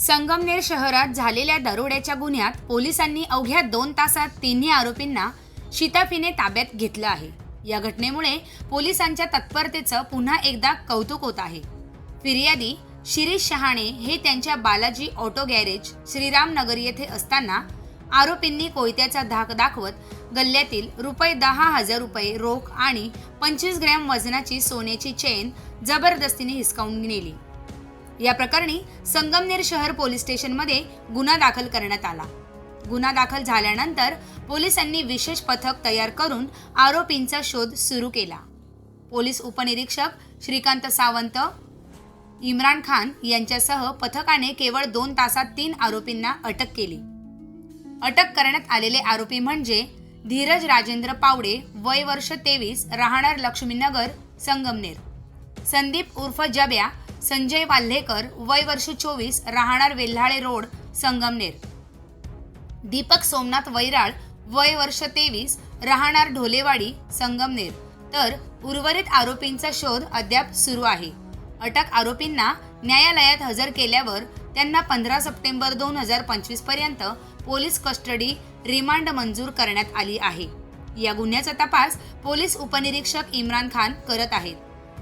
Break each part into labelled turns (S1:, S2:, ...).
S1: संगमनेर शहरात झालेल्या दरोड्याच्या गुन्ह्यात पोलिसांनी अवघ्या दोन तासात तिन्ही आरोपींना शिताफीने ताब्यात घेतलं आहे. या घटनेमुळे पोलिसांच्या तत्परतेचं पुन्हा एकदा कौतुक होत आहे. फिर्यादी शिरीष शहाणे हे त्यांच्या बालाजी ऑटो गॅरेज श्रीरामनगर येथे असताना आरोपींनी कोयत्याचा धाक दाखवत गल्ल्यातील रुपये दहा हजार रुपये रोख आणि पंचवीस ग्रॅम वजनाची सोन्याची चेन जबरदस्तीने हिसकावून नेली. या प्रकरणी संगमनेर शहर पोलीस स्टेशनमध्ये गुन्हा दाखल करण्यात आला. गुन्हा दाखल झाल्यानंतर पोलिसांनी विशेष पथक तयार करून आरोपींचा शोध सुरू केला. पोलीस उपनिरीक्षक श्रीकांत सावंत इम्रान खान यांच्यासह पथकाने केवळ दोन तासात तीन आरोपींना अटक केली. अटक करण्यात आलेले आरोपी म्हणजे धीरज राजेंद्र पावडे वय वर्ष तेवीस राहणार लक्ष्मीनगर संगमनेर. संदीप उर्फ जब्या संजय वाल्हेकर वय वर्ष चोवीस राहणार वेल्हाळे रोड संगमनेर. दीपक सोमनाथ वैराळ वय वर्ष तेवीस राहणार ढोलेवाडी संगमनेर. तर उर्वरित आरोपींचा शोध अद्याप सुरू आहे. अटक आरोपींना न्यायालयात हजर केल्यावर त्यांना पंधरा सप्टेंबर दोन हजार पंचवीसपर्यंत पोलीस कस्टडी रिमांड मंजूर करण्यात आली आहे. या गुन्ह्याचा तपास पोलीस उपनिरीक्षक इम्रान खान करत आहेत.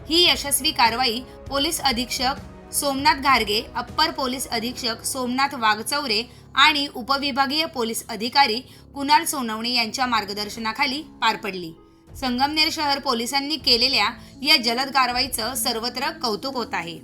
S1: ही यशस्वी कारवाई पोलीस अधीक्षक सोमनाथ घारगे अप्पर पोलीस अधीक्षक सोमनाथ वाघचौरे आणि उपविभागीय पोलीस अधिकारी कुणाल सोनवणे यांच्या मार्गदर्शनाखाली पार पडली. संगमनेर शहर पोलिसांनी केलेल्या या जलद कारवाईचं सर्वत्र कौतुक होत आहे.